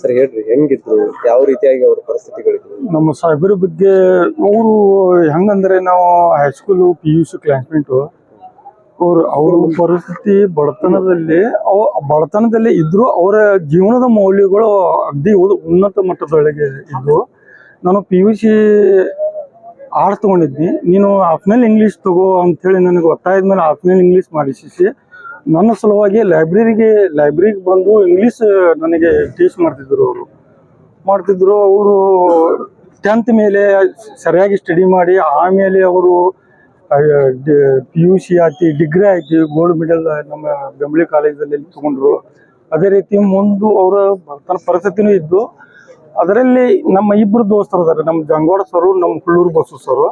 Sir, ಹೇಳ್ರಿ, ಹೆಂಗಿದ್ರು? ಯಾವ ರೀತಿಯಾಗಿ ಅವ್ರ ಪರಿಸ್ಥಿತಿಗಳಿದ್ರು ನಮ್ಮ ಸಾಹೇಬರ ಬಗ್ಗೆ ಅವರು ಹೆಂಗಂದ್ರೆ ನಾವು high school P U C classmate ಅವ್ರು, ಅವ್ರ ಪರಿಸ್ಥಿತಿ ಬಡತನದಲ್ಲಿ, ಅವ, ಬಡತನದಲ್ಲಿ ಇದ್ರು ಅವರ ಜೀವನದ ಮೌಲ್ಯಗಳು ಅಗ್ದಿ ಉನ್ನತ ಮಟ್ಟದೊಳಗೆ ಇದ್ವು. ನಾನು ಪಿ ಯು ಸಿ ಆರ್ಟ್ಸ್ ತಗೊಂಡಿದ್ನಿ. ನೀನು ಆಫ್ನಲ್ ಇಂಗ್ಲೀಷ್ ತಗೋ ಅಂಥೇಳಿ ನನಗೆ ಒತ್ತಾಯದ ಮೇಲೆ ಆಫ್ನಲ್ ಇಂಗ್ಲೀಷ್ ಮಾಡಿಸಿ ನನ್ನ ಸಲುವಾಗಿ ಲೈಬ್ರರಿಗೆ ಲೈಬ್ರರಿಗೆ ಬಂದು ಇಂಗ್ಲೀಷ್ ನನಗೆ ಟೀಚ್ ಮಾಡ್ತಿದ್ರು ಅವರು. ಮಾಡ್ತಿದ್ರು ಅವರು ಟೆಂತ್ ಮೇಲೆ ಸರಿಯಾಗಿ ಸ್ಟಡಿ ಮಾಡಿ, ಆಮೇಲೆ ಅವರು ಪಿ ಯು ಸಿ ಆಯ್ತು ಡಿಗ್ರಿ ಆಯ್ತು ಗೋಲ್ಡ್ ಮೆಡಲ್ ನಮ್ಮ ಬೆಂಬಳಿ ಕಾಲೇಜಲ್ಲಿ ತಗೊಂಡ್ರು. ಅದೇ ರೀತಿ ಮುಂದೆ ಅವರ ತನ್ನ ಪರಿಸ್ಥಿತಿನೂ ಇದ್ದು, ಅದರಲ್ಲಿ ನಮ್ಮ ಇಬ್ಬರು ದೋಸ್ತರು ಅದಾರೆ ನಮ್ಮ ಜಂಗೋಡ ಸರು ನಮ್ಮ ಹುಳ್ಳೂರು ಬಸ್ಸು ಸರು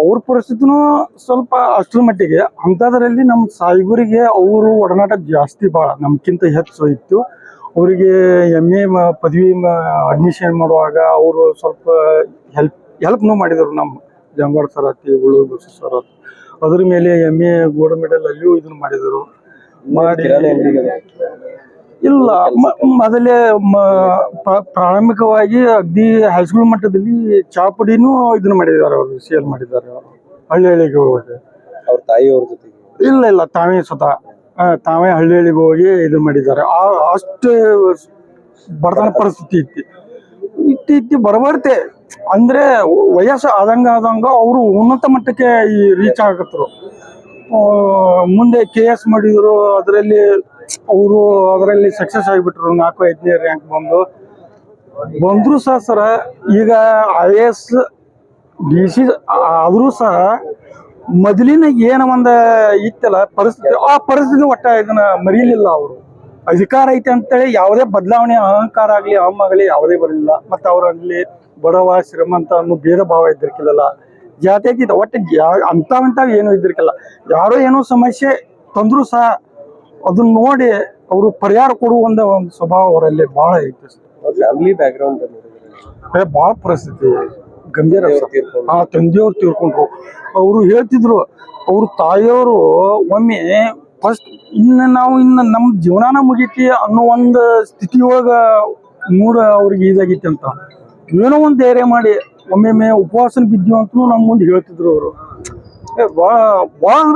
ಅವ್ರ ಪರಿಸ್ಥಿತಿನೂ ಸ್ವಲ್ಪ ಅಷ್ಟರ ಮಟ್ಟಿಗೆ. ಅಂಥದ್ರಲ್ಲಿ ನಮ್ಮ ಸಾಯಿಬರಿಗೆ ಅವರು ಒಡನಾಟ ಜಾಸ್ತಿ ಭಾಳ ನಮ್ಗಿಂತ ಹೆಚ್ಚು ಇತ್ತು. ಅವರಿಗೆ ಎಂ ಎ ಪದವಿ ಅಡ್ಮಿಷನ್ ಮಾಡುವಾಗ ಅವರು ಸ್ವಲ್ಪ ಹೆಲ್ಪ್ ಹೆಲ್ಪ್ನೂ ಮಾಡಿದರು ನಮ್ಮ ಜಂಗಾಡ್ ಸರ್ ಆತಿ ಉಳ್ಳೂರು ಬಸು ಸರ್ ಆತಿ. ಅದ್ರ ಮೇಲೆ ಎಂ ಎ ಗೋಲ್ಡ್ ಮೆಡಲ್ ಅಲ್ಲಿಯೂ ಇದನ್ನ ಮಾಡಿದರು. ಮಾಡಿ ಇಲ್ಲ ಮೊದಲೇ ಪ್ರಾರಂಭಿಕವಾಗಿ ಅಗ್ದಿ ಹೈಸ್ಕೂಲ್ ಮಟ್ಟದಲ್ಲಿ ಚಾಪುಡಿನೂ ಇದನ್ನ ಮಾಡಿದ್ದಾರೆ ಅವರು ಸೇಲ್ ಮಾಡಿದ್ದಾರೆ ಅವರು ಹಳ್ಳಿ ಹಳ್ಳಿಗೆ ಹೋಗಿ ಅವ್ರ ತಾಯಿಯವ್ರ ಜೊತೆಗೆ? ಇಲ್ಲ ಇಲ್ಲ ತಾವೇ ಸ್ವತಃ. ತಾವೇ ಹಳ್ಳಿ ಹಳ್ಳಿಗೆ ಹೋಗಿ ಇದು ಮಾಡಿದ್ದಾರೆ. ಆ ಅಷ್ಟು ಬಡತನ ಪರಿಸ್ಥಿತಿ ಇತ್ತು. ಇತ್ತಿ ಇತ್ತಿ ಬರಬರ್ತೆ. ಅಂದ್ರೆ ವಯಸ್ಸು ಆದಂಗ ಆದಂಗ ಅವರು ಉನ್ನತ ಮಟ್ಟಕ್ಕೆ ಈ ರೀಚ್ ಆಗತ್ತರು. ಆ, ಮುಂದೆ ಕೆ ಎಸ್ ಮಾಡಿದ್ರು, ಅದರಲ್ಲಿ ಅವರು ಅದರಲ್ಲಿ ಸಕ್ಸಸ್ ಆಗಿಬಿಟ್ರು ನಾಲ್ಕು ಐದನೇ ರ್ಯಾಂಕ್ ಬಂದು. ಬಂದ್ರು ಸಹ ಸರ ಈಗ I A S D C ಆದರೂ ಸಹ ಮೊದಲಿನ ಏನ ಒಂದು ಇತ್ತಲ್ಲ, ಪರಿಸ್ಥಿತಿ, ಆ ಪರಿಸ್ಥಿತಿ ಒಟ್ಟ ಇದನ್ನ ಮರೀಲಿಲ್ಲ ಅವರು. ಅಧಿಕಾರ ಐತೆ ಅಂತೇಳಿ ಯಾವುದೇ ಬದಲಾವಣೆ, ಅಹಂಕಾರ ಆಗಲಿ ಆಗಲಿ ಯಾವುದೇ ಬರಲಿಲ್ಲ. ಮತ್ತು ಅವರಲ್ಲಿ ಬಡವ ಶ್ರೀಮಂತ ಅನ್ನೋ ಭೇದ ಭಾವ ಇದ್ದಿರ್ಕಿಲ್ಲಲ್ಲ ಜಾತಿ ಐತಿ ಒಟ್ಟು ಅಂಥವಂಥವು ಏನೂ ಇದ್ದಿರ್ಕಿಲ್ಲ. ಯಾರೋ ಏನೋ ಸಮಸ್ಯೆ ತಂದರೂ ಸಹ ಅದನ್ನ ನೋಡಿ ಅವರು ಪರಿಹಾರ ಕೊಡುವ ಒಂದು ಒಂದು ಸ್ವಭಾವ ಅವರಲ್ಲಿ ಭಾಳ ಐತಿ ಫ್ಯಾಮಿಲಿ ಬ್ಯಾಕ್ಗ್ರೌಂಡ್ ಭಾಳ ಪರಿಸ್ಥಿತಿ ಗಂಭೀರ ಹಾ ಆ ತಂದೆಯವ್ರು ತಿಳ್ಕೊಂಡ್ರು ಅವರು ಹೇಳ್ತಿದ್ರು ಅವ್ರ ತಾಯಿಯವರು ಒಮ್ಮೆ ಫಸ್ಟ್ ಇನ್ನು ನಾವು ಇನ್ನು ನಮ್ಮ ಜೀವನಾನ ಮುಗೀತಿ ಅನ್ನೋ ಒಂದು ಸ್ಥಿತಿಯೊಳಗ ಮೂಡ ಅವ್ರಿಗೆ ಇದಾಗಿತ್ತು ಅಂತ ಏನೋ ಒಂದು ಧೈರ್ಯ ಮಾಡಿ ಒಮ್ಮೊಮ್ಮೆ ಉಪವಾಸನ ಬಿದ್ದೀವಿ ಅಂತ ನಮ್ಮ ಮುಂದೆ ಹೇಳ್ತಿದ್ರು ಅವರು. ಭಾಳ ಭಾಳ